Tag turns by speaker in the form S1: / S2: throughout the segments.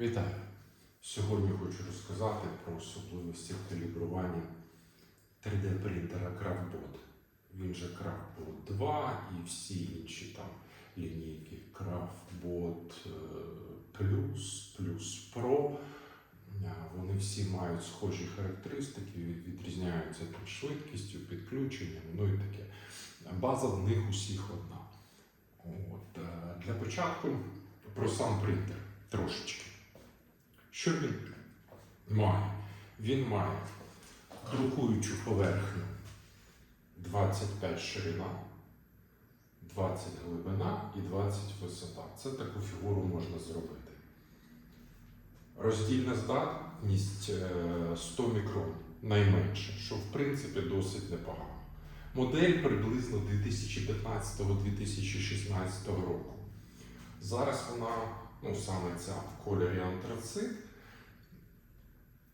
S1: Вітаю! Сьогодні хочу розказати про особливості калібрування 3D принтера CraftBot. Він же CraftBot 2 і всі інші там лінійки CraftBot Plus, Plus Pro. Вони всі мають схожі характеристики, відрізняються там швидкістю, підключенням, ну і таке. База в них усіх одна. От, е, для початку про сам принтер трошечки. Що він має? Він має друкуючу поверхню 25 ширина, 20 глибина і 20 висота. Це таку фігуру можна зробити. Роздільна здатність е, 100 мікрон найменше, що в принципі досить непогано. Модель приблизно 2015-2016 року. Зараз вона, ну саме ця в кольорі антрацит.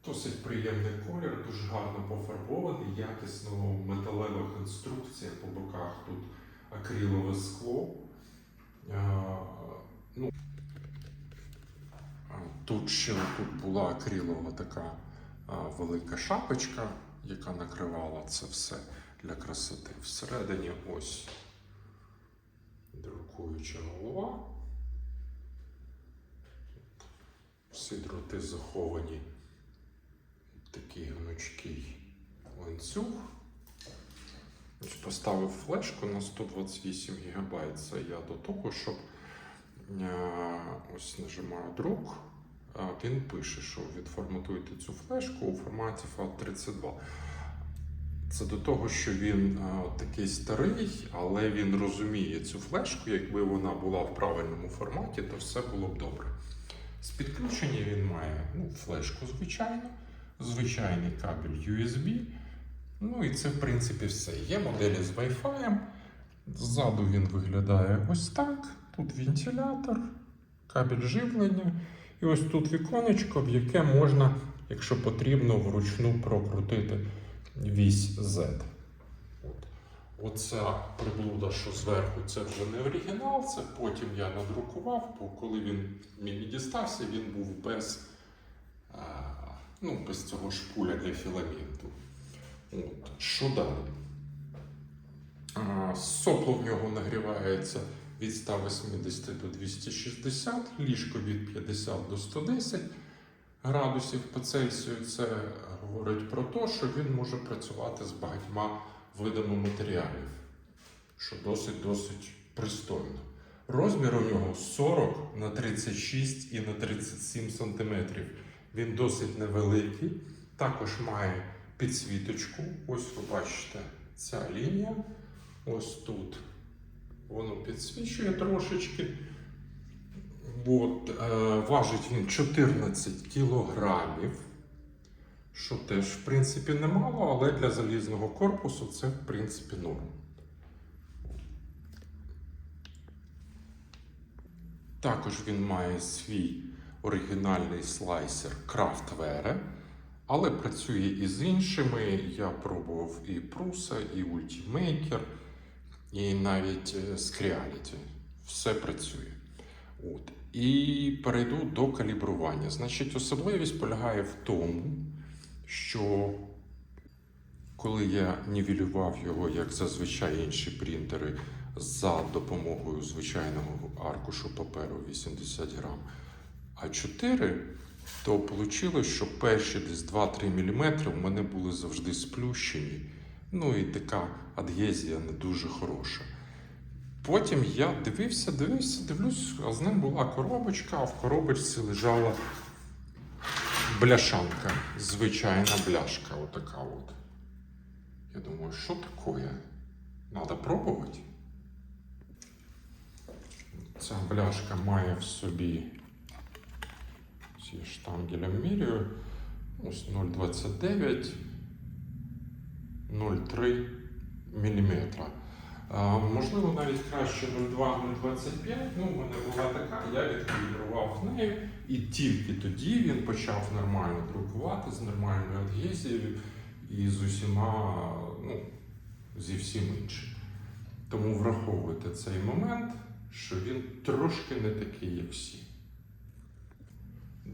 S1: Досить приємний колір, дуже гарно пофарбований, якісно металева конструкція по боках тут акрилове скло. Ну, тут ще тут була акрилова така велика шапочка, яка накривала це все для красоти. Всередині ось друкуюча голова. Всі дроти заховані такий гнучкий ланцюг. Ось поставив флешку на 128 ГБ. Це я до того, щоб е, ось нажимаю друк. Він пише, що відформатуйте цю флешку у форматі FAT32. Це до того, що він е, такий старий, але він розуміє цю флешку. Якби вона була в правильному форматі, то все було б добре. З підключення він має ну, флешку, звичайно, звичайний кабель USB. Ну і це, в принципі, все. Є моделі з Wi-Fi. Ззаду він виглядає ось так. Тут вентилятор, кабель живлення. І ось тут віконечко, в яке можна, якщо потрібно, вручну прокрутити вісь Z. От. Оця приблуда, що зверху, це вже не оригінал, це потім я надрукував, бо коли він мені дістався, він був без, ну, без цього шпуля для філаменту. От. Що далі? А, Сопло в нього нагрівається від 180 до 260, ліжко від 50 до 110 градусів по Цельсію. Це говорить про те, що він може працювати з багатьма видами матеріалів, що досить-досить пристойно. Розмір у нього 40 на 36 і на 37 сантиметрів. Він досить невеликий. Також має підсвіточку. Ось ви бачите ця лінія. Ось тут воно підсвічує трошечки. От, е, важить він 14 кілограмів, що теж, в принципі, немало, але для залізного корпусу це, в принципі, норм. Також він має свій оригінальний слайсер Kraftware, але працює і з іншими. Я пробував і Prusa, і Ultimaker, і навіть е, Creality. Все працює. От. І перейду до калібрування. Значить, особливість полягає в тому, що коли я нівелював його, як зазвичай інші принтери, за допомогою звичайного аркушу паперу 80 грам, а 4, то вийшло, що перші десь 2-3 мм в мене були завжди сплющені. Ну і така адгезія не дуже хороша. Потім я дивився, дивився, дивлюсь, а з ним була коробочка, а в коробочці лежала бляшанка, звичайна бляшка, отака от. Я думаю, що таке? Надо пробувати. Ця бляшка має в собі ці штангелем міряю. Ось 0,29, 0,3 мм. Можливо, навіть краще 0,2-0,25. Ну, в мене була така, я відкалібрував нею, і тільки тоді він почав нормально друкувати з нормальною адгезією і з усіма, ну, зі всім іншим. Тому враховуйте цей момент, що він трошки не такий, як всі.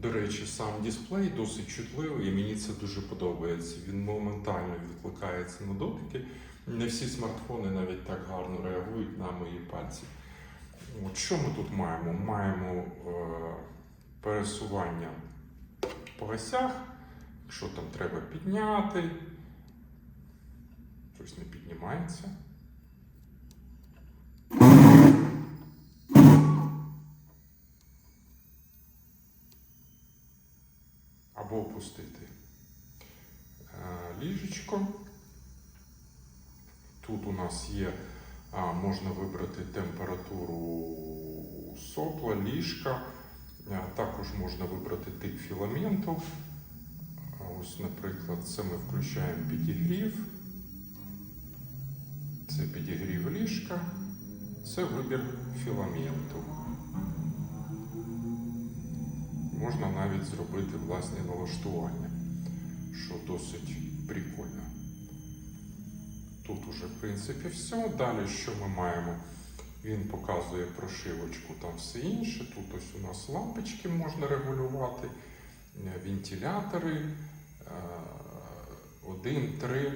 S1: До речі, сам дисплей досить чутливий і мені це дуже подобається. Він моментально відкликається на дотики. Не всі смартфони навіть так гарно реагують на мої пальці. От що ми тут маємо? Маємо е, пересування по осях, якщо там треба підняти, щось не піднімається. Або опустити е, ліжечко. Тут у нас є, можна вибрати температуру сопла, ліжка. Також можна вибрати тип філаменту. Ось, наприклад, це ми включаємо підігрів. Це підігрів ліжка. Це вибір філаменту. Можна навіть зробити власні налаштування, що досить прикольно. Тут уже, в принципі, все. Далі, що ми маємо? Він показує прошивочку, там все інше. Тут ось у нас лампочки можна регулювати, е, вентилятори, е, один, три.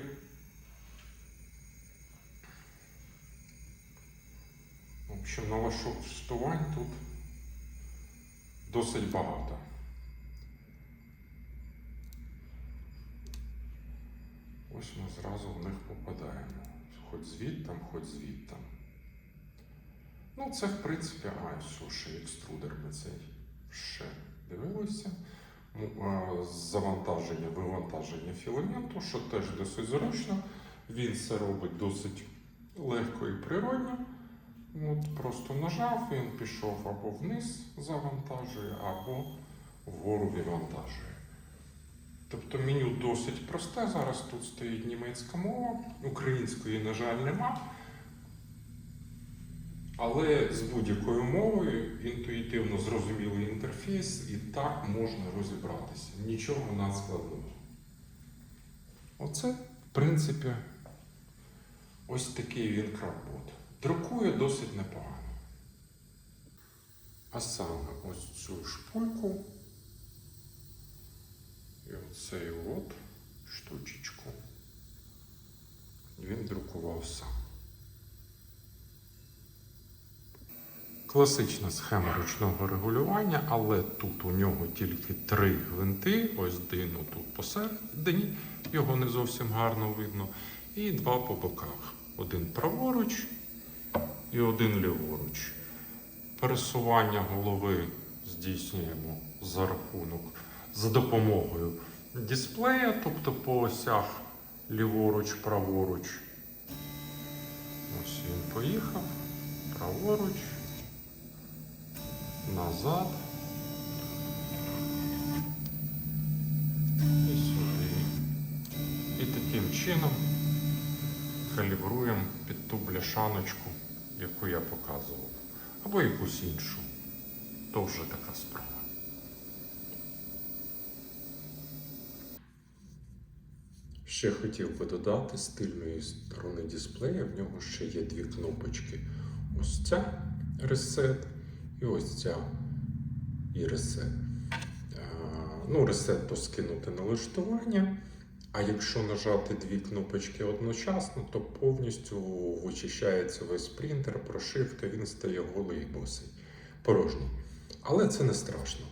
S1: В общем, налаштувань тут досить багато. Ось ми зразу в них попадаємо. Хоч звідтам, хоч звідтам. Ну, це, в принципі, а, ще екструдер ми цей ще дивилися. Ну, Завантаження, вивантаження філаменту, що теж досить зручно. Він це робить досить легко і природно. От просто нажав, він пішов або вниз завантажує, або вгору вивантажує. Тобто меню досить просте. Зараз тут стоїть німецька мова, української, на жаль, нема. Але з будь-якою мовою інтуїтивно зрозумілий інтерфейс і так можна розібратися. Нічого надскладного. Оце, в принципі, ось такий він кработ. Друкує досить непогано. А саме ось цю шпульку і оцей от штучечку він друкував сам. Класична схема ручного регулювання, але тут у нього тільки три гвинти, ось один тут посередині, його не зовсім гарно видно, і два по боках. Один праворуч і один ліворуч. Пересування голови здійснюємо за рахунок, за допомогою дисплея, тобто по осях ліворуч, праворуч. Ось він поїхав, праворуч, назад. І сюди. І таким чином калібруємо під ту бляшаночку, яку я показував. Або якусь іншу. То вже така справа. Ще хотів би додати з тильної сторони дисплея. В нього ще є дві кнопочки. Ось ця Reset і ось ця і Reset. Е, Ну, Reset то скинути налаштування. А якщо нажати дві кнопочки одночасно, то повністю вичищається весь принтер, прошивка, він стає голий і босий, порожній. Але це не страшно,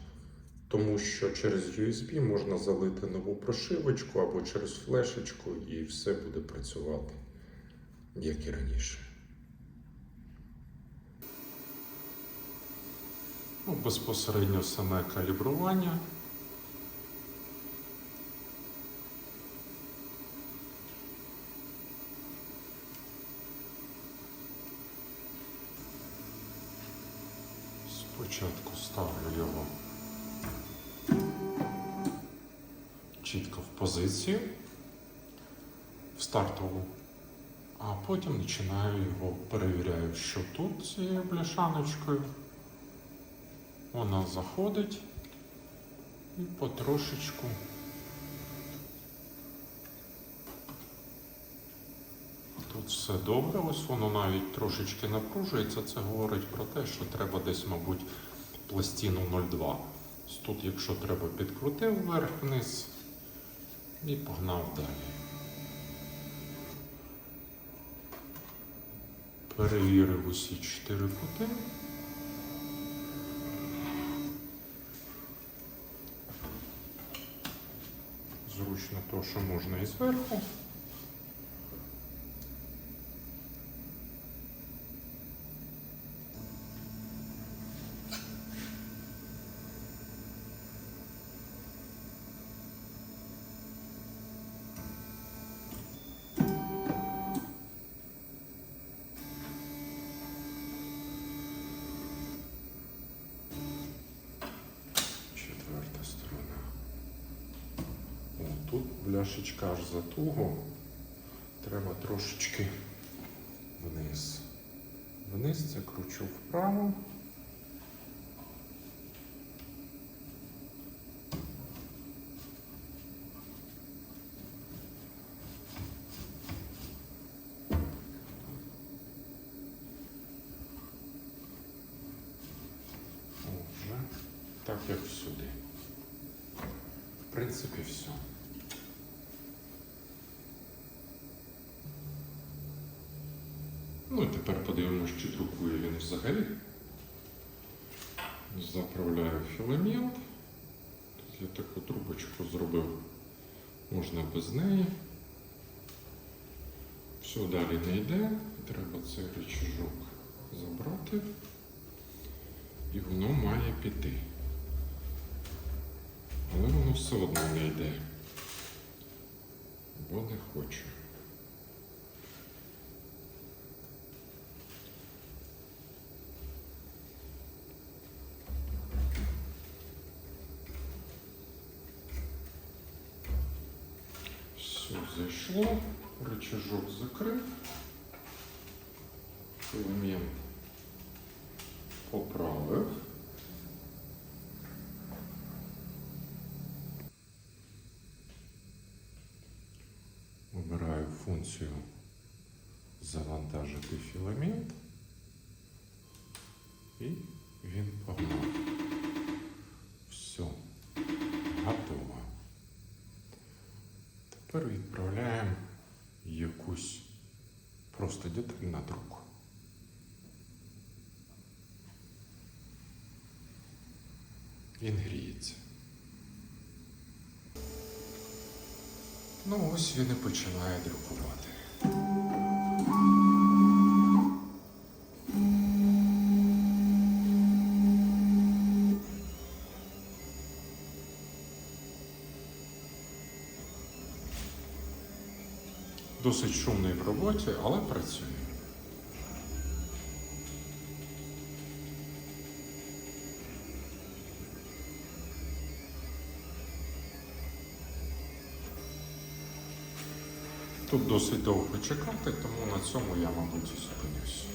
S1: тому що через USB можна залити нову прошивочку або через флешечку, і все буде працювати, як і раніше. Ну, безпосередньо саме калібрування. Спочатку ставлю його чітко в позицію, в стартову, а потім починаю його перевіряю, що тут цією бляшаночкою. Вона заходить і потрошечку Тут все добре, ось воно навіть трошечки напружується. Це говорить про те, що треба десь, мабуть, пластину 0,2 Тут, якщо треба, підкрутив вверх-вниз і погнав далі. Перевірив усі чотири кути. Зручно то, що можна і зверху. Тут бляшечка аж затуго. Треба трошечки вниз. Вниз це кручу вправо. Так як всюди. В принципі, все. Ну і тепер подивимося, чи друкує він взагалі. Заправляю філамент. Тут я таку трубочку зробив. Можна без неї. Все далі не йде. Треба цей рычажок забрати. І воно має піти. Але воно все одно не йде. Бо не хоче. Все зайшло, рычажок закрив, філамент поправив. Вибираю функцію завантажити філамент і він погнав. Все, готово. Тепер відправляємо якусь просто деталь на друк. Він гріється. Ну, ось він і починає друкувати. Досить шумний в роботі, але працює. Тут досить довго чекати, тому на цьому я, мабуть, і зупинюсь.